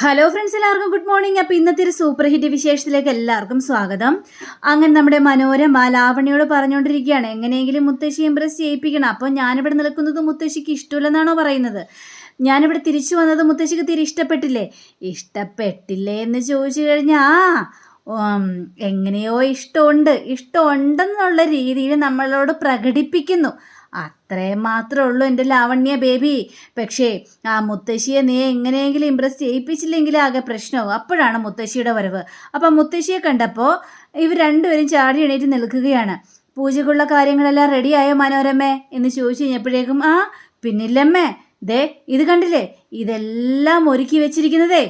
Hello friends എല്ലാവർക്കും good morning അപ്പോൾ ഇന്നത്തെ ഒരു സൂപ്പർ ഹിറ്റ് വിശേഷത്തിലേക്ക് എല്ലാവർക്കും സ്വാഗതം. അങ്ങനെ നമ്മുടെ മനോരമ ലാവണിയോട് പറഞ്ഞുകൊണ്ടിരിക്കുകയാണ്. എങ്ങനെയെങ്കിലും മുത്തശ്ശി ഇംപ്രസ് ചെയ്യിപ്പിക്കണം. അപ്പോൾ ഞാനിവിടെ നിൽക്കുന്നത് മുത്തശ്ശിക്ക് ഇഷ്ടമില്ലെന്നാണോ പറയുന്നത്? ഞാനിവിടെ തിരിച്ചു വന്നത് മുത്തശ്ശിക്ക് തിരി ഇഷ്ടപ്പെട്ടില്ലേ? ഇഷ്ടപ്പെട്ടില്ലേ എന്ന് ചോദിച്ചു കഴിഞ്ഞാൽ ആ എങ്ങനെയോ ഇഷ്ടമുണ്ട്. ഇഷ്ടമുണ്ടെന്നുള്ള രീതിയിൽ നമ്മളോട് പ്രകടിപ്പിക്കുന്നു. അത്രയും മാത്രമേ ഉള്ളൂ എന്റെ ലാവണ്യ ബേബി. പക്ഷേ ആ മുത്തശ്ശിയെ നീ എങ്ങനെയെങ്കിലും ഇമ്പ്രസ് ചെയ്യിപ്പിച്ചില്ലെങ്കിൽ ആകെ പ്രശ്നവും അപ്പോഴാണ് മുത്തശ്ശിയുടെ വരവ്. അപ്പം മുത്തശ്ശിയെ കണ്ടപ്പോൾ ഇവർ രണ്ടുപേരും ചാടി എണീറ്റ് നിൽക്കുകയാണ്. പൂജക്കുള്ള കാര്യങ്ങളെല്ലാം റെഡിയായോ മനോരമ്മേ എന്ന് ചോദിച്ചു കഴിഞ്ഞപ്പോഴേക്കും ആ പിന്നില്ലമ്മേ. ദേ ഇത് കണ്ടില്ലേ? ഇതെല്ലാം ഒരുക്കി വെച്ചിരിക്കുന്നതേ.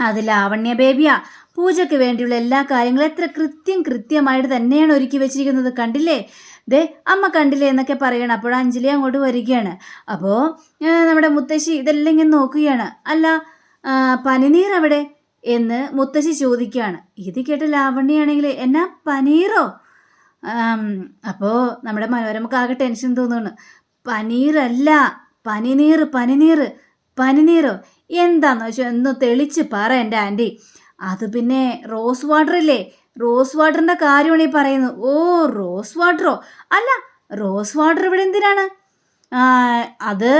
അത് ലാവണ്യ ബേബിയാ. പൂജയ്ക്ക് വേണ്ടിയുള്ള എല്ലാ കാര്യങ്ങളും എത്ര കൃത്യം കൃത്യമായിട്ട് തന്നെയാണ് ഒരുക്കി വെച്ചിരിക്കുന്നത്. കണ്ടില്ലേ? ദേ അമ്മ കണ്ടില്ലേ എന്നൊക്കെ പറയണം. അപ്പോൾ അഞ്ജലി അങ്ങോട്ട് വരികയാണ്. അപ്പോൾ നമ്മുടെ മുത്തശ്ശി ഇതെല്ലാം ഇങ്ങനെ നോക്കുകയാണ്. അല്ല പനിനീർ അവിടെ എന്ന് മുത്തശ്ശി ചോദിക്കുകയാണ്. ഇത് കേട്ട് ലാവണ്യാണെങ്കിൽ എന്നാ പനീറോ? അപ്പോൾ നമ്മുടെ മനോരമക്ക് ആകെ ടെൻഷൻ തോന്നുന്നു. പനീറല്ല പനിനീർ പനിനീർ പനിനീറോ? എന്താന്ന് വെച്ചാൽ ഒന്ന് തെളിച്ച് പറ എന്റെ ആന്റി. അത് പിന്നെ റോസ് വാട്ടർ ഇല്ലേ? റോസ് വാട്ടറിന്റെ കാര്യമാണ് ഈ പറയുന്നത്. ഓ റോസ് വാട്ടറോ? അല്ല റോസ് വാട്ടർ ഇവിടെ എന്തിനാണ്? അത്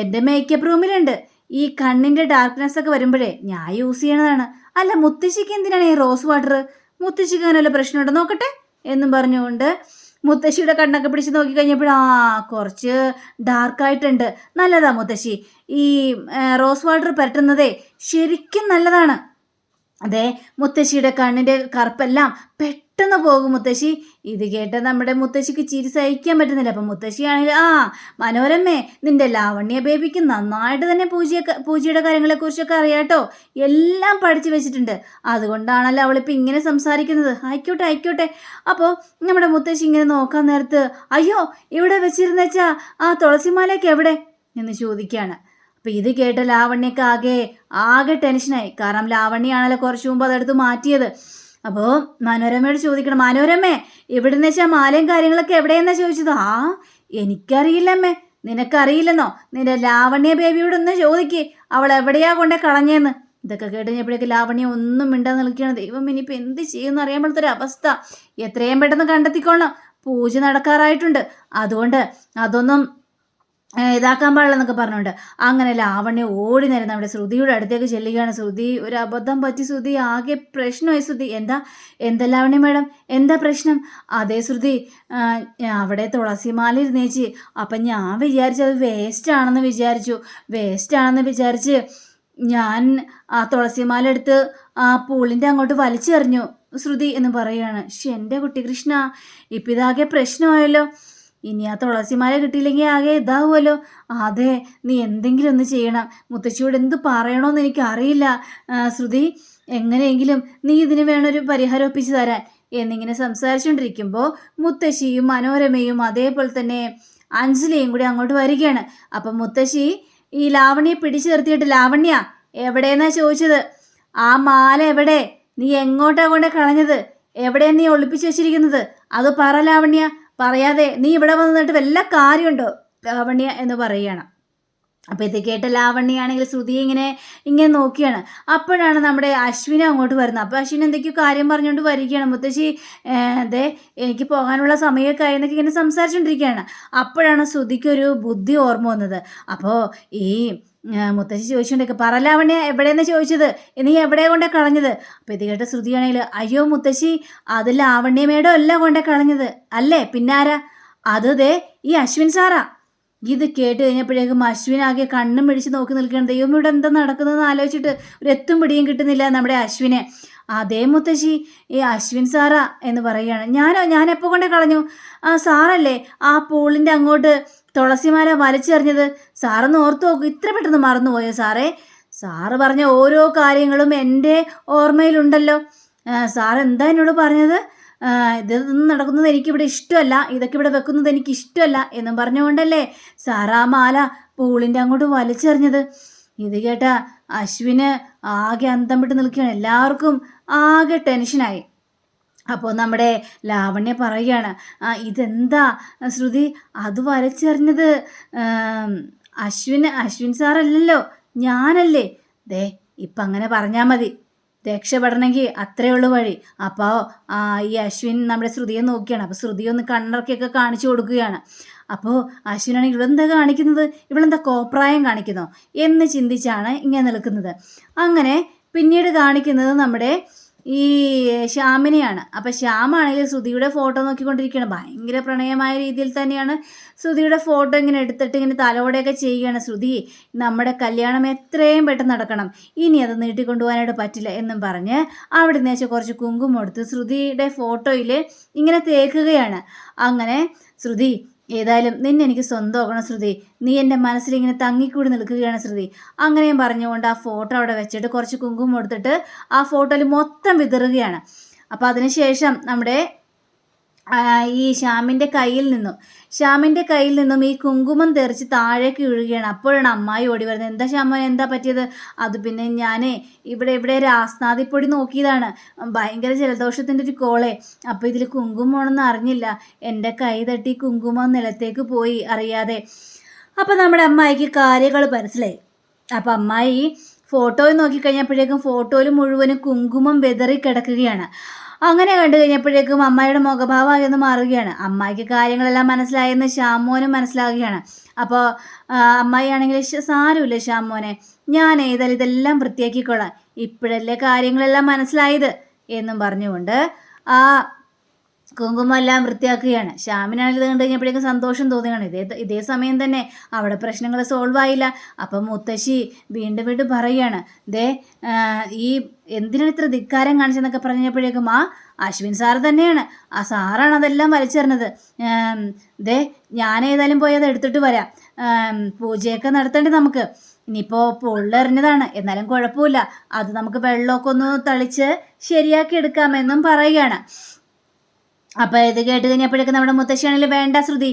എന്റെ മേക്കപ്പ് റൂമിലുണ്ട് ഈ കണ്ണിന്റെ ഡാർക്ക്നെസ് ഒക്കെ വരുമ്പോഴേ ഞാൻ യൂസ് ചെയ്യണതാണ്. അല്ല മുത്തശ്ശിക്ക് എന്തിനാണ് ഈ റോസ് വാട്ടർ? മുത്തശ്ശിക്ക് അങ്ങനെ വല്ല പ്രശ്നമുണ്ടോ? നോക്കട്ടെ എന്നും പറഞ്ഞുകൊണ്ട് മുത്തശ്ശിയുടെ കണ്ണൊക്കെ പിടിച്ച് നോക്കി കഴിഞ്ഞപ്പോൾ ആ കുറച്ച് ഡാർക്കായിട്ടുണ്ട് നല്ലതാ മുത്തശ്ശി. ഈ റോസ് വാട്ടർ പരട്ടുന്നതേ ശരിക്കും നല്ലതാണ്. അതെ മുത്തശ്ശിയുടെ കണ്ണിന്റെ കറുപ്പെല്ലാം പെട്ടെന്ന് പോകും മുത്തശ്ശി. ഇത് കേട്ട നമ്മുടെ മുത്തശ്ശിക്ക് ചിരി സഹിക്കാൻ പറ്റുന്നില്ല. അപ്പം മുത്തശ്ശിയാണെങ്കിൽ ആ മനോരമ്മേ നിന്റെ ലാവണ്യ ബേബിക്ക് നന്നായിട്ട് തന്നെ പൂജയെ പൂജയുടെ കാര്യങ്ങളെക്കുറിച്ചൊക്കെ അറിയാട്ടോ. എല്ലാം പഠിച്ചു വെച്ചിട്ടുണ്ട്. അതുകൊണ്ടാണല്ലോ അവളിപ്പോൾ ഇങ്ങനെ സംസാരിക്കുന്നത്. ആയിക്കോട്ടെ ആയിക്കോട്ടെ. അപ്പോൾ നമ്മുടെ മുത്തശ്ശി ഇങ്ങനെ നോക്കാൻ നേരത്ത് അയ്യോ ഇവിടെ വെച്ചിരുന്നേച്ചാ? ആ തുളസിമാലയൊക്കെ എവിടെ? എന്ന് ചോദിക്കുകയാണ് അപ്പം ഇത് കേട്ട ലാവണ്യക്ക് ആകെ ആകെ ടെൻഷനായി. കാരണം ലാവണ്യാണല്ലോ കുറച്ചു മുമ്പ് അതെടുത്ത് മാറ്റിയത്. അപ്പോൾ മനോരമയോട് ചോദിക്കണം മനോരമേ ഇവിടുന്ന് വെച്ചാൽ മാലയും കാര്യങ്ങളൊക്കെ എവിടെയെന്നാ ചോദിച്ചത്? ആ എനിക്കറിയില്ലമ്മേ. നിനക്കറിയില്ലെന്നോ? നിന്റെ ലാവണ്യ ബേബിയോട് ഒന്ന് ചോദിക്ക്. അവൾ എവിടെയാ കൊണ്ടേ കളഞ്ഞേന്ന്? ഇതൊക്കെ കേട്ട് കഴിഞ്ഞപ്പോഴേക്ക് ലാവണ്യ ഒന്നും മിണ്ടാൻ നിൽക്കുകയാണ്. ദൈവം ഇനിയിപ്പോൾ എന്ത് ചെയ്യുമെന്ന് ഒരു അവസ്ഥ. എത്രയും പെട്ടെന്ന് കണ്ടെത്തിക്കൊള്ളണം. പൂജ നടക്കാറായിട്ടുണ്ട്. അതുകൊണ്ട് അതൊന്നും ഇതാക്കാൻ പാടില്ലെന്നൊക്കെ പറഞ്ഞുകൊണ്ട് അങ്ങനെ ലാവണ്യ ഓടി നേരം നമ്മുടെ ശ്രുതിയുടെ അടുത്തേക്ക് ചെല്ലുകയാണ്. ശ്രുതി ഒരു അബദ്ധം പറ്റി ശ്രുതി ആകെ പ്രശ്നമായി ശ്രുതി. എന്താ? എന്താ ലാവണ്യ മേഡം? എന്താ പ്രശ്നം? അതേ ശ്രുതി അവിടെ തുളസിമാല ഇരുന്നേച്ച് അപ്പം ഞാൻ വിചാരിച്ചു അത് വേസ്റ്റ് ആണെന്ന് വിചാരിച്ചു. വേസ്റ്റ് ആണെന്ന് വിചാരിച്ച് ഞാൻ ആ തുളസിമാല എടുത്ത് ആ പൂളിന്റെ അങ്ങോട്ട് വലിച്ചെറിഞ്ഞു. ശ്രുതി എന്ന് പറയുകയാണ് പക്ഷെ എന്റെ കുട്ടി കൃഷ്ണ ഇപ്പം ഇതാകെ പ്രശ്നമായല്ലോ. ഇനി ആ തുളസിമാല കിട്ടിയില്ലെങ്കിൽ ആകെ ഇതാവുമല്ലോ. അതെ നീ എന്തെങ്കിലും ഒന്ന് ചെയ്യണം. മുത്തശ്ശിയോട് എന്ത് പറയണമെന്ന് എനിക്ക് അറിയില്ല. ശ്രുതി എങ്ങനെയെങ്കിലും നീ ഇതിന് വേണൊരു പരിഹാരം ഒപ്പിച്ച് തരാൻ. എന്നിങ്ങനെ സംസാരിച്ചുകൊണ്ടിരിക്കുമ്പോൾ മുത്തശ്ശിയും മനോരമയും അതേപോലെ തന്നെ അഞ്ജലിയും കൂടി അങ്ങോട്ട് വരികയാണ്. അപ്പം മുത്തശ്ശി ഈ ലാവണ്യെ പിടിച്ചു നിർത്തിയിട്ട് ലാവണ്യ എവിടെയെന്നാ ചോദിച്ചത്? ആ മാല എവിടെ? നീ എങ്ങോട്ടാ കൊണ്ട് കളഞ്ഞത്? എവിടെയാ നീ ഒളിപ്പിച്ചു വെച്ചിരിക്കുന്നത്? അത് പറ ലാവണ്യ. പറയാതെ നീ ഇവിടെ വന്നിട്ട് വല്ല കാര്യമുണ്ടോ? ലാവണ്യ എന്ന് പറയുകയാണ്. അപ്പോൾ ഇത് കേട്ട ലാവണ്യാണെങ്കിൽ ശ്രുതി ഇങ്ങനെ ഇങ്ങനെ നോക്കിയാണ്. അപ്പോഴാണ് നമ്മുടെ അശ്വിന അങ്ങോട്ട് വരുന്നത്. അപ്പോൾ അശ്വിൻ എന്തൊക്കെയോ കാര്യം പറഞ്ഞുകൊണ്ട് വരികയാണ്. മുത്തശ്ശി അതെ എനിക്ക് പോകാനുള്ള സമയമൊക്കെ ആയെന്നൊക്കെ ഇങ്ങനെ സംസാരിച്ചുകൊണ്ടിരിക്കുകയാണ്. അപ്പോഴാണ് ശ്രുതിക്കൊരു ബുദ്ധി ഓർമ്മ വന്നത്. അപ്പോൾ ഈ മുത്തശ്ശി ചോദിച്ചുകൊണ്ടൊക്കെ പറ ലാവണ്യ എവിടെയെന്ന് ചോദിച്ചത്? നീ എവിടെ കൊണ്ടേ കളഞ്ഞത്? അപ്പോൾ ഇത് കേട്ട ശ്രുതിയാണെങ്കിൽ അയ്യോ മുത്തശ്ശി അത് ലാവണ്യമേടോ അല്ല കൊണ്ടേ കളഞ്ഞത്. അല്ലേ? പിന്നാരാ? അത് ദേ ഈ അശ്വിൻ സാറാ. ഇത് കേട്ട് കഴിഞ്ഞപ്പോഴേക്കും അശ്വിനാകെ കണ്ണും പിടിച്ച് നോക്കി നിൽക്കണം ദൈവം ഇവിടെ എന്താ നടക്കുന്നതെന്ന് ആലോചിച്ചിട്ട് ഒരു എത്തും പിടിയും കിട്ടുന്നില്ല നമ്മുടെ അശ്വിനെ. അതേ മുത്തശ്ശി ഈ അശ്വിൻ സാറാ എന്ന് പറയുകയാണ്. ഞാനോ? ഞാൻ എപ്പോൾ കൊണ്ടേ കളഞ്ഞു? ആ സാറല്ലേ ആ പൂളിന്റെ അങ്ങോട്ട് തുളസിമാല വലിച്ചെറിഞ്ഞത് സാറൊന്ന് ഓർത്തു നോക്കൂ. ഇത്ര പെട്ടെന്ന് മറന്നുപോയോ സാറേ? സാറ് പറഞ്ഞ ഓരോ കാര്യങ്ങളും എന്റെ ഓർമ്മയിലുണ്ടല്ലോ. സാർ എന്താ എന്നോട് പറഞ്ഞത്? ഇതൊന്നും നടക്കുന്നത് എനിക്കിവിടെ ഇഷ്ടമല്ല. ഇതൊക്കെ ഇവിടെ വെക്കുന്നത് എനിക്ക് ഇഷ്ടമല്ല എന്നും പറഞ്ഞുകൊണ്ടല്ലേ സാറാ മാല പൂളിന്റെ അങ്ങോട്ട് വലിച്ചെറിഞ്ഞത്. ഇത് കേട്ട അശ്വിന് ആകെ അന്തം വിട്ട് നിൽക്കുകയാണ്. എല്ലാവർക്കും ആകെ ടെൻഷനായി. അപ്പോൾ നമ്മുടെ ലാവണ്യ പറയുകയാണ് "ആ, ഇതെന്താ ശ്രുതി? അത് വരച്ചെറിഞ്ഞത് അശ്വിന് അശ്വിൻ സാറല്ലല്ലോ ഞാനല്ലേ. ദേ ഇപ്പം അങ്ങനെ പറഞ്ഞാൽ മതി. രക്ഷപ്പെടണമെങ്കിൽ അത്രയേ ഉള്ളൂ വഴി. അപ്പോൾ ഈ അശ്വിൻ നമ്മുടെ ശ്രുതിയെ നോക്കിയാണ്. അപ്പോൾ ശ്രുതി ഒന്ന് കണ്ണറക്കൊക്കെ കാണിച്ചു കൊടുക്കുകയാണ്. അപ്പോൾ അശ്വിനാണെങ്കിൽ ഇവളെന്താ കാണിക്കുന്നത്? ഇവളെന്താ കോപ്രായം കാണിക്കുന്നോ എന്ന് ചിന്തിച്ചാണ് ഇങ്ങനെ നിൽക്കുന്നത്. അങ്ങനെ പിന്നീട് കാണിക്കുന്നത് നമ്മുടെ ഈ ശ്യാമിനെയാണ്. അപ്പം ശ്യാമാണെങ്കിൽ ശ്രുതിയുടെ ഫോട്ടോ നോക്കിക്കൊണ്ടിരിക്കുകയാണ് ഭയങ്കര പ്രണയമായ രീതിയിൽ തന്നെയാണ് ശ്രുതിയുടെ ഫോട്ടോ ഇങ്ങനെ എടുത്തിട്ട് ഇങ്ങനെ തലോടെയൊക്കെ ചെയ്യുകയാണ്. ശ്രുതി നമ്മുടെ കല്യാണം എത്രയും പെട്ടെന്ന് നടക്കണം. ഇനി അത് നീട്ടിക്കൊണ്ടുപോകാനായിട്ട് പറ്റില്ല എന്നും പറഞ്ഞ് അവിടെ നിന്ന് വെച്ചാൽ കുറച്ച് കുങ്കുമം എടുത്ത് ശ്രുതിയുടെ ഫോട്ടോയിൽ ഇങ്ങനെ തേക്കുകയാണ്. അങ്ങനെ ശ്രുതി ഏതായാലും നിന്നെ എനിക്ക് സ്വന്തമാക്കണം ശ്രുതി. നീ എന്റെ മനസ്സിലിങ്ങനെ തങ്ങിക്കൂടി നിൽക്കുകയാണ് ശ്രുതി. അങ്ങനെയും പറഞ്ഞുകൊണ്ട് ആ ഫോട്ടോ അവിടെ വെച്ചിട്ട് കുറച്ച് കുങ്കുമം എടുത്തിട്ട് ആ ഫോട്ടോയിൽ മൊത്തം വിതറുകയാണ്. അപ്പോൾ അതിനുശേഷം നമ്മുടെ ഈ ശ്യാമിന്റെ കയ്യിൽ നിന്നും. ശ്യാമിന്റെ കയ്യിൽ നിന്നും ഈ കുങ്കുമം തെറിച്ച് താഴേക്ക് വീഴുകയാണ്. അപ്പോഴാണ് അമ്മായി ഓടി വരുന്നത്. എന്താ ശ്യാമൻ എന്താ പറ്റിയത്? അത് പിന്നെ ഞാനേ ഇവിടെ ഇവിടെ രാസ്നാദിപ്പൊടി നോക്കിയതാണ്. ഭയങ്കര ജലദോഷത്തിന്റെ ഒരു കോളേ. അപ്പോൾ ഇതിൽ കുങ്കുമമാണെന്ന് അറിഞ്ഞില്ല. എന്റെ കൈ തട്ടി കുങ്കുമം നിലത്തേക്ക് പോയി അറിയാതെ. അപ്പോൾ നമ്മുടെ അമ്മായിക്ക് കാര്യങ്ങൾ മനസ്സിലായി. അപ്പോൾ അമ്മായി ഫോട്ടോയിൽ നോക്കിക്കഴിഞ്ഞപ്പോഴേക്കും ഫോട്ടോയിൽ മുഴുവനും കുങ്കുമം വെതറി കിടക്കുകയാണ് അങ്ങനെ കണ്ടു കഴിഞ്ഞപ്പോഴേക്കും അമ്മയുടെ മുഖഭാവം ആയിരുന്നു മാറുകയാണ്. അമ്മായിക്ക് കാര്യങ്ങളെല്ലാം മനസ്സിലായെന്ന് ശ്യാമോനും മനസ്സിലാകുകയാണ് അപ്പോൾ അമ്മായി ആണെങ്കിൽ "ശ്ശ്, സാരമില്ല ശ്യാമോനെ ഞാൻ ഏതായാലും ഇതെല്ലാം വൃത്തിയാക്കിക്കൊള്ളാം ഇപ്പോഴല്ലേ കാര്യങ്ങളെല്ലാം മനസ്സിലായത്? എന്നും പറഞ്ഞുകൊണ്ട് ആ കുങ്കുമെല്ലാം വൃത്തിയാക്കുകയാണ്. ശ്യാമിനാണ് കണ്ടു കഴിഞ്ഞപ്പോഴേക്കും സന്തോഷം തോന്നുകയാണ് ഇതേ ഇതേ സമയം തന്നെ അവിടെ പ്രശ്നങ്ങൾ സോൾവ് ആയില്ല. അപ്പം മുത്തശ്ശി വീണ്ടും വീണ്ടും പറയുകയാണ് ദേ ഈ എന്തിനാണ് ഇത്ര ധിക്കാരം കാണിച്ചെന്നൊക്കെ പറഞ്ഞപ്പോഴേക്കും ആ അശ്വിൻ സാർ തന്നെയാണ്. ആ സാറാണ് അതെല്ലാം വലിച്ചെറിഞ്ഞത്. ദേ ഞാൻ ഏതായാലും പോയി അത് എടുത്തിട്ട് വരാം. പൂജയൊക്കെ നടത്തേണ്ടി നമുക്ക്. ഇനിയിപ്പോൾ പൊള്ളെറിഞ്ഞതാണ്. എന്നാലും കുഴപ്പമില്ല. അത് നമുക്ക് വെള്ളമൊക്കെ ഒന്ന് തളിച്ച് ശരിയാക്കി എടുക്കാമെന്നും പറയുകയാണ്. അപ്പോൾ ഇത് കേട്ട് കഴിഞ്ഞപ്പോഴേക്കും നമ്മുടെ മുത്തശ്ശിയാണെങ്കിൽ വേണ്ട ശ്രുതി.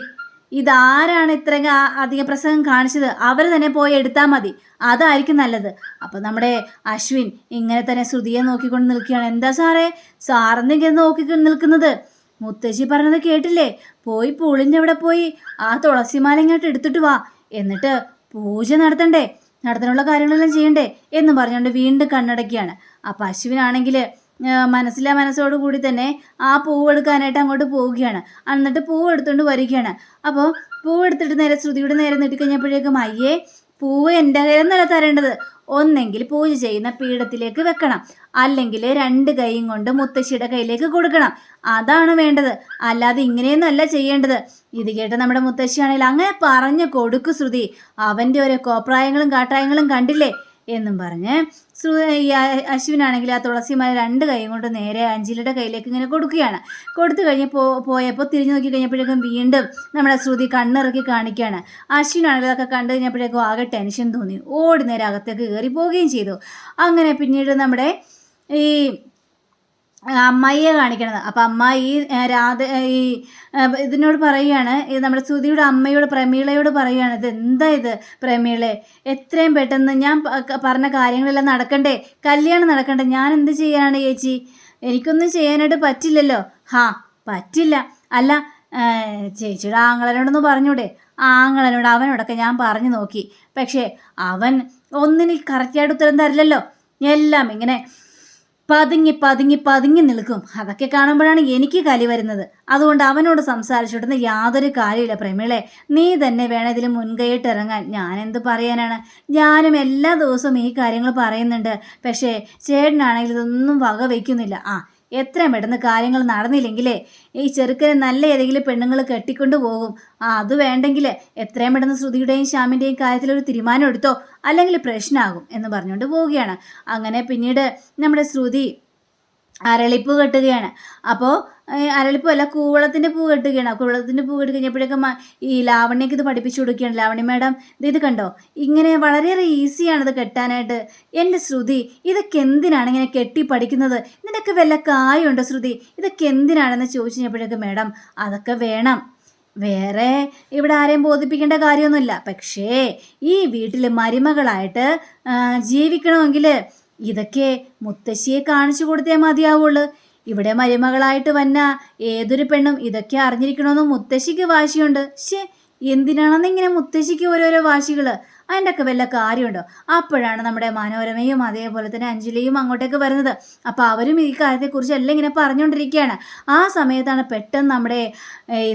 ഇതാരാണ് അധികം അധിക പ്രസംഗം കാണിച്ചത്? അവർ തന്നെ പോയി എടുത്താൽ മതി. അതായിരിക്കും നല്ലത്. അപ്പോൾ നമ്മുടെ അശ്വിൻ ഇങ്ങനെ തന്നെ ശ്രുതിയെ നോക്കിക്കൊണ്ട് നിൽക്കുകയാണ്. എന്താ സാറേ? സാറിന് ഇങ്ങനെ നോക്കി നിൽക്കുന്നത്? മുത്തശ്ശി പറഞ്ഞത് കേട്ടില്ലേ? പോയി പൂളിന്റെ അവിടെ പോയി ആ തുളസിമാല ഇങ്ങോട്ട് എടുത്തിട്ട് വാ. എന്നിട്ട് പൂജ നടത്തണ്ടേ? നടത്താനുള്ള കാര്യങ്ങളെല്ലാം ചെയ്യണ്ടേ? എന്ന് പറഞ്ഞുകൊണ്ട് വീണ്ടും കണ്ണടക്കുകയാണ് അപ്പോൾ അശ്വിനാണെങ്കിൽ മനസ്സിലെ മനസ്സോടു കൂടി തന്നെ ആ പൂവ് എടുക്കാനായിട്ട് അങ്ങോട്ട് പോവുകയാണ്. എന്നിട്ട് പൂവ് എടുത്തുകൊണ്ട് വരികയാണ്. അപ്പോൾ പൂവ് എടുത്തിട്ട് നേരെ ശ്രുതിയുടെ നേരെ നീട്ടിക്കഴിഞ്ഞപ്പോഴേക്കും അയ്യേ പൂവ് എന്റെ കയ്യിൽ നില തരേണ്ടത്. ഒന്നെങ്കിൽ പൂജ ചെയ്യുന്ന പീഠത്തിലേക്ക് വെക്കണം. അല്ലെങ്കിൽ രണ്ട് കൈയും കൊണ്ട് മുത്തശ്ശിയുടെ കയ്യിലേക്ക് കൊടുക്കണം. അതാണ് വേണ്ടത്. അല്ലാതെ ഇങ്ങനെയൊന്നും അല്ല ചെയ്യേണ്ടത്. ഇത് കേട്ട് നമ്മുടെ മുത്തശ്ശിയാണെങ്കിൽ അങ്ങനെ പറഞ്ഞു കൊടുക്കു ശ്രുതി. അവന്റെ ഓരോ കോപ്രായങ്ങളും കാട്ടായങ്ങളും കണ്ടില്ലേ? എന്നും പറഞ്ഞ് ഈ അശ്വിനാണെങ്കിൽ ആ തുളസിമാല രണ്ട് കൈ കൊണ്ട് നേരെ അഞ്ജലിയുടെ കയ്യിലേക്ക് ഇങ്ങനെ കൊടുക്കുകയാണ്. കൊടുത്തു കഴിഞ്ഞ് പോ പോയപ്പോൾ തിരിഞ്ഞു നോക്കി കഴിഞ്ഞപ്പോഴേക്കും വീണ്ടും നമ്മുടെ ശ്രുതി കണ്ണിറക്കി കാണിക്കുകയാണ്. അശ്വിനാണെങ്കിൽ അതൊക്കെ കണ്ടു കഴിഞ്ഞപ്പോഴേക്കും ആകെ ടെൻഷൻ തോന്നി. ഓടി നേരെ അകത്തേക്ക് കയറി പോവുകയും ചെയ്തു. അങ്ങനെ പിന്നീട് നമ്മുടെ ഈ അമ്മായിയെ കാണിക്കണത്. അപ്പം അമ്മായി രാധ ഈ ഇതിനോട് പറയുകയാണ് ഇത് നമ്മുടെ സ്തുതിയുടെ അമ്മയോട് പ്രമീളയോട് പറയുകയാണ് ഇത് എന്താ ഇത് പ്രമീളെ? എത്രയും പെട്ടെന്ന് ഞാൻ പറഞ്ഞ കാര്യങ്ങളെല്ലാം നടക്കണ്ടേ? കല്യാണം നടക്കണ്ടേ? ഞാൻ എന്ത് ചെയ്യാനാണ് ചേച്ചി? എനിക്കൊന്നും ചെയ്യാനായിട്ട് പറ്റില്ലല്ലോ. ഹാ പറ്റില്ല. അല്ല ചേച്ചിയുടെ ആങ്ങളനോടൊന്ന് പറഞ്ഞൂടെ? ആങ്ങളനോട് അവനോടൊക്കെ ഞാൻ പറഞ്ഞു നോക്കി. പക്ഷേ അവൻ ഒന്നിന് കറക്റ്റായിട്ട് ഉത്തരം തരില്ലല്ലോ. എല്ലാം ഇങ്ങനെ പതുങ്ങി പതുങ്ങി പതുങ്ങി നിൽക്കും. അതൊക്കെ കാണുമ്പോഴാണ് എനിക്ക് കലി വരുന്നത്. അതുകൊണ്ട് അവനോട് സംസാരിച്ചിട്ടുന്ന യാതൊരു കാര്യമില്ല പ്രമീളെ നീ തന്നെ വേണം ഇതിൽ മുൻകൈയിട്ട് ഇറങ്ങാൻ. ഞാൻ എന്ത് പറയാനാണ്? ഞാനും എല്ലാ ദിവസവും ഈ കാര്യങ്ങൾ പറയുന്നുണ്ട്. പക്ഷേ ചേട്ടനാണെങ്കിൽ ഇതൊന്നും വക വയ്ക്കുന്നില്ല ആ എത്രയും പെട്ടെന്ന് കാര്യങ്ങൾ നടന്നില്ലെങ്കിലേ ഈ ചെറുക്കനെ നല്ല ഏതെങ്കിലും പെണ്ണുങ്ങൾ കെട്ടിക്കൊണ്ട് പോകും. ആ അത് വേണ്ടെങ്കിൽ എത്രയും പെട്ടെന്ന് ശ്രുതിയുടെയും ശ്യാമിന്റെയും കാര്യത്തിൽ ഒരു തീരുമാനം എടുത്തോ അല്ലെങ്കിൽ പ്രശ്നമാകും എന്ന് പറഞ്ഞുകൊണ്ട് പോവുകയാണ്. അങ്ങനെ പിന്നീട് നമ്മുടെ ശ്രുതി അരളിപ്പൂ കെട്ടുകയാണ്. അപ്പോൾ അരളിപ്പൂ അല്ല കൂവളത്തിന്റെ പൂ കെട്ടുകയാണ്. കൂവളത്തിന്റെ പൂ കെട്ടി കഴിഞ്ഞപ്പോഴേക്കും ഈ ലാവണ്യക്ക് ഇത് പഠിപ്പിച്ചു കൊടുക്കുകയാണ്. ലാവണ്യ മാഡം ഇത് ഇത് കണ്ടോ? ഇങ്ങനെ വളരെയേറെ ഈസിയാണ് ഇത് കെട്ടാനായിട്ട്. എന്റെ ശ്രുതി ഇതൊക്കെ എന്തിനാണ് ഇങ്ങനെ കെട്ടി പഠിക്കുന്നത്? ഇതിനൊക്കെ വല്ല കായുണ്ടോ ശ്രുതി? ഇതൊക്കെ എന്തിനാണെന്ന് ചോദിച്ചു കഴിഞ്ഞപ്പോഴേക്കും മാഡം അതൊക്കെ വേണം. വേറെ ഇവിടെ ആരെയും ബോധിപ്പിക്കേണ്ട കാര്യമൊന്നുമില്ല. പക്ഷേ ഈ വീട്ടിൽ മരുമകളായിട്ട് ജീവിക്കണമെങ്കിൽ ഇതൊക്കെ മുത്തശ്ശിയെ കാണിച്ചു കൊടുത്തേ മതിയാവുള്ളൂ. ഇവിടെ മരുമകളായിട്ട് വന്ന ഏതൊരു പെണ്ണും ഇതൊക്കെ അറിഞ്ഞിരിക്കണമെന്ന് മുത്തശ്ശിക്ക് വാശിയുണ്ട്. ശേ എന്തിനാണെന്ന് ഇങ്ങനെ മുത്തശ്ശിക്ക് ഓരോരോ വാശികൾ അതിന്റെ ഒക്കെ വല്ല കാര്യമുണ്ടോ? അപ്പോഴാണ് നമ്മുടെ മനോരമയും അതേപോലെ തന്നെ അഞ്ജലിയും അങ്ങോട്ടേക്ക് വരുന്നത്. അപ്പോൾ അവരും ഈ കാര്യത്തെക്കുറിച്ച് എല്ലാം ഇങ്ങനെ പറഞ്ഞുകൊണ്ടിരിക്കുകയാണ്. ആ സമയത്താണ് പെട്ടെന്ന് നമ്മുടെ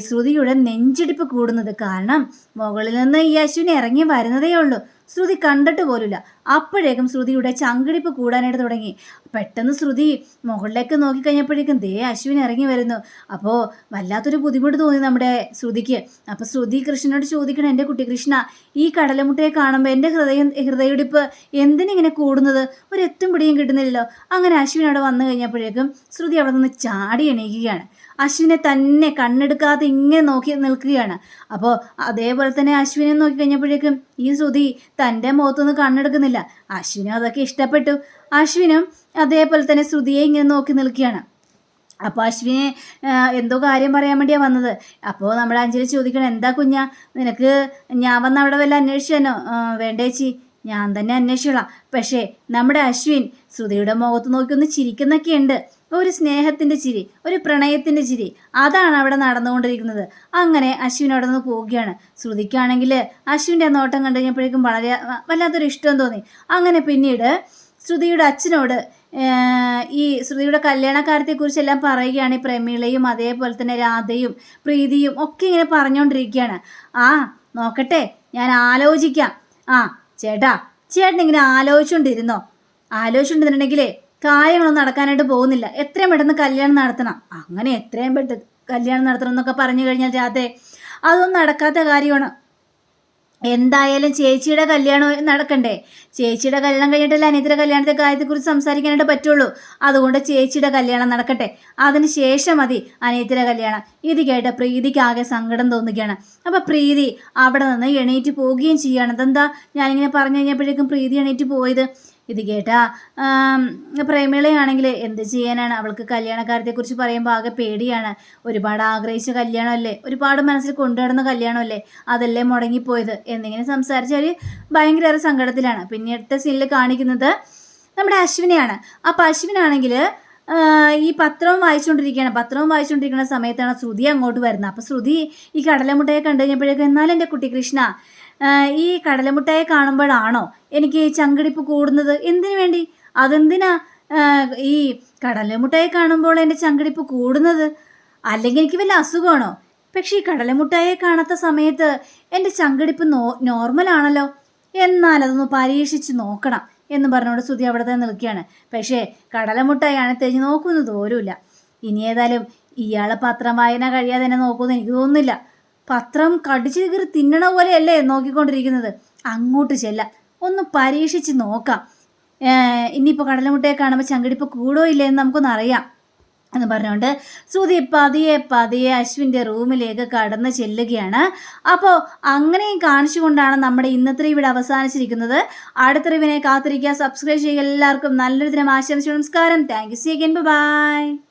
ശ്രുതിയുടെ നെഞ്ചിടിപ്പ് കൂടുന്നത്. കാരണം മുകളിൽ നിന്ന് ഈ അശ്വിനി ഇറങ്ങി വരുന്നതേ ഉള്ളൂ. ശ്രുതി കണ്ടിട്ട് പോലുമില്ല. അപ്പോഴേക്കും ശ്രുതിയുടെ ചങ്കിടിപ്പ് കൂടാനായിട്ട് തുടങ്ങി. പെട്ടെന്ന് ശ്രുതി മുകളിലേക്ക് നോക്കിക്കഴിഞ്ഞപ്പോഴേക്കും ദേ അശ്വിൻ ഇറങ്ങി വരുന്നു. അപ്പോൾ വല്ലാത്തൊരു ബുദ്ധിമുട്ട് തോന്നി നമ്മുടെ ശ്രുതിക്ക്. അപ്പോൾ ശ്രുതി കൃഷ്ണനോട് ചോദിക്കണം എന്റെ കുട്ടി കൃഷ്ണ ഈ കടലമുട്ടയെ കാണുമ്പോൾ എന്റെ ഹൃദയം ഹൃദയടിപ്പ് എന്തിനിങ്ങനെ കൂടുന്നത്? ഒരു എത്തും പിടിയും കിട്ടുന്നില്ലല്ലോ. അങ്ങനെ അശ്വിൻ അവിടെ വന്നു കഴിഞ്ഞപ്പോഴേക്കും ശ്രുതി അവിടെ നിന്ന് ചാടി എണീക്കുകയാണ്. അശ്വിനെ തന്നെ കണ്ണെടുക്കാതെ ഇങ്ങനെ നോക്കി നിൽക്കുകയാണ്. അപ്പോൾ അതേപോലെ തന്നെ അശ്വിനെ നോക്കി കഴിഞ്ഞപ്പോഴേക്കും ഈ ശ്രുതി തന്റെ മുഖത്തൊന്നും കണ്ണെടുക്കുന്നില്ല. അശ്വിനും അതൊക്കെ ഇഷ്ടപ്പെട്ടു. അശ്വിനും അതേപോലെ തന്നെ ശ്രുതിയെ ഇങ്ങനെ നോക്കി നിൽക്കുകയാണ്. അപ്പോൾ അശ്വിനെ എന്തോ കാര്യം പറയാൻ വേണ്ടിയാണ് വന്നത്. അപ്പോൾ നമ്മുടെ അഞ്ജലി ചോദിക്കണം എന്താ കുഞ്ഞാ? നിനക്ക് ഞാൻ വന്ന് അവിടെ വല്ല അന്വേഷിച്ചനോ വേണ്ടേച്ചി ഞാൻ തന്നെ അന്വേഷിച്ചോളാം. പക്ഷേ നമ്മുടെ അശ്വിൻ ശ്രുതിയുടെ മുഖത്ത് നോക്കി ഒന്ന് ചിരിക്കുന്നൊക്കെയുണ്ട്. ഒരു സ്നേഹത്തിന്റെ ചിരി ഒരു പ്രണയത്തിന്റെ ചിരി. അതാണ് അവിടെ നടന്നുകൊണ്ടിരിക്കുന്നത്. അങ്ങനെ അശ്വിൻ അവിടെ നിന്ന് പോവുകയാണ്. ശ്രുതിക്കാണെങ്കിൽ അശ്വിന്റെ നോട്ടം കണ്ടു കഴിഞ്ഞപ്പോഴേക്കും വളരെ വല്ലാത്തൊരു ഇഷ്ടം തോന്നി. അങ്ങനെ പിന്നീട് ശ്രുതിയുടെ അച്ഛനോട് ഈ ശ്രുതിയുടെ കല്യാണക്കാര്യത്തെക്കുറിച്ചെല്ലാം പറയുകയാണ് ഈ പ്രമീളയും അതേപോലെ തന്നെ രാധയും പ്രീതിയും ഒക്കെ ഇങ്ങനെ പറഞ്ഞുകൊണ്ടിരിക്കുകയാണ്. ആ നോക്കട്ടെ ഞാൻ ആലോചിക്കാം. ആ ചേട്ടാ ചേട്ടൻ ഇങ്ങനെ ആലോചിച്ചുകൊണ്ടിരുന്നോ ആലോചിച്ചുകൊണ്ടിരുന്നുണ്ടെങ്കിലേ കാര്യങ്ങളൊന്നും നടക്കാനായിട്ട് പോകുന്നില്ല. എത്രയും പെട്ടെന്ന് കല്യാണം നടത്തണം. അങ്ങനെ എത്രയും പെട്ടെന്ന് കല്യാണം നടത്തണം എന്നൊക്കെ പറഞ്ഞു കഴിഞ്ഞാൽ ചാത്തേ അതൊന്നും നടക്കാത്ത കാര്യമാണ്. എന്തായാലും ചേച്ചിയുടെ കല്യാണം നടക്കണ്ടേ? ചേച്ചിയുടെ കല്യാണം കഴിഞ്ഞിട്ടല്ല അനിയത്തിയുടെ കല്യാണത്തെ കാര്യത്തെക്കുറിച്ച് സംസാരിക്കാനായിട്ട് പറ്റുള്ളൂ. അതുകൊണ്ട് ചേച്ചിയുടെ കല്യാണം നടക്കട്ടെ. അതിന് ശേഷം മതി അനിയത്തിയുടെ കല്യാണം. ഇത് കേട്ട പ്രീതിക്ക് ആകെ സങ്കടം തോന്നുകയാണ്. അപ്പോൾ പ്രീതി അവിടെ നിന്ന് എണീറ്റ് പോവുകയും ചെയ്യുകയാണ് അതെന്താ? ഞാനിങ്ങനെ പറഞ്ഞു കഴിഞ്ഞപ്പോഴേക്കും പ്രീതി എണീറ്റ് പോയത്. ഇത് കേട്ടാ. പ്രേമിളയാണെങ്കിൽ എന്ത് ചെയ്യാനാണ്? അവൾക്ക് കല്യാണക്കാര്യത്തെക്കുറിച്ച് പറയുമ്പോൾ ആകെ പേടിയാണ്. ഒരുപാട് ആഗ്രഹിച്ച കല്യാണമല്ലേ? ഒരുപാട് മനസ്സിൽ കൊണ്ടുനടന്ന കല്യാണമല്ലേ? അതല്ലേ മുടങ്ങിപ്പോയത്? എന്നിങ്ങനെ സംസാരിച്ച ഒരു ഭയങ്കര സങ്കടത്തിലാണ്. പിന്നെ അടുത്ത സീനിൽ കാണിക്കുന്നത് നമ്മുടെ അശ്വിനെയാണ്. അപ്പം അശ്വിനാണെങ്കിൽ ഈ പത്രവും വായിച്ചുകൊണ്ടിരിക്കുകയാണ്. പത്രവും വായിച്ചുകൊണ്ടിരിക്കുന്ന സമയത്താണ് ശ്രുതി അങ്ങോട്ട് വരുന്നത്. അപ്പോൾ ശ്രുതി ഈ കടലമുട്ടയെ കണ്ടു കഴിഞ്ഞപ്പോഴേക്കും എന്നാലും എന്റെ കുട്ടി കൃഷ്ണ ഈ കടലമുട്ടയെ കാണുമ്പോഴാണോ എനിക്ക് ചങ്കിടിപ്പ് കൂടുന്നത് എന്തിനു വേണ്ടി? അതെന്തിനാ ഈ കടലമുട്ടായി കാണുമ്പോൾ എന്റെ ചങ്കിടിപ്പ് കൂടുന്നത്? അല്ലെങ്കിൽ എനിക്ക് വല്ല അസുഖമാണോ? പക്ഷേ ഈ കടലമുട്ടയെ കാണാത്ത സമയത്ത് എന്റെ ചങ്കിടിപ്പ് നോ നോർമലാണല്ലോ. എന്നാൽ അതൊന്ന് പരീക്ഷിച്ച് നോക്കണം എന്ന് പറഞ്ഞുകൊണ്ട് ശ്രുതി അവിടെ തന്നെ നിൽക്കുകയാണ്. പക്ഷേ കടലമുട്ടായാണ് തെഞ്ഞ് നോക്കുന്നത് പോലുമില്ല. ഇനി ഏതായാലും ഇയാളെ പത്രം വായന കഴിയാതെ തന്നെ നോക്കുമെന്ന് എനിക്ക് തോന്നുന്നില്ല. പത്രം കടിച്ചു കീറി തിന്നണ പോലെയല്ലേ നോക്കിക്കൊണ്ടിരിക്കുന്നത്. അങ്ങോട്ട് ചെല്ലാം. ഒന്ന് പരീക്ഷിച്ച് നോക്കാം. ഇനിയിപ്പോൾ കടലമുട്ടയെ കാണുമ്പോൾ ചങ്കടിപ്പ് കൂടോ ഇല്ലേ എന്ന് നമുക്കൊന്ന് അറിയാം എന്ന് പറഞ്ഞുകൊണ്ട് ശ്രുതി പതിയെ പതിയെ അശ്വിന്റെ റൂമിലേക്ക് കടന്ന് ചെല്ലുകയാണ്. അപ്പോൾ അങ്ങനെയും കാണിച്ചുകൊണ്ടാണ് നമ്മുടെ ഇന്നത്തെ ഇവിടെ അവസാനിച്ചിരിക്കുന്നത്. അടുത്ത റിവിനെ കാത്തിരിക്കുക. സബ്സ്ക്രൈബ് ചെയ്യുക. എല്ലാവർക്കും നല്ലൊരു ദിനം. ആശംസിച്ചു നമസ്കാരം. Thank you see again bye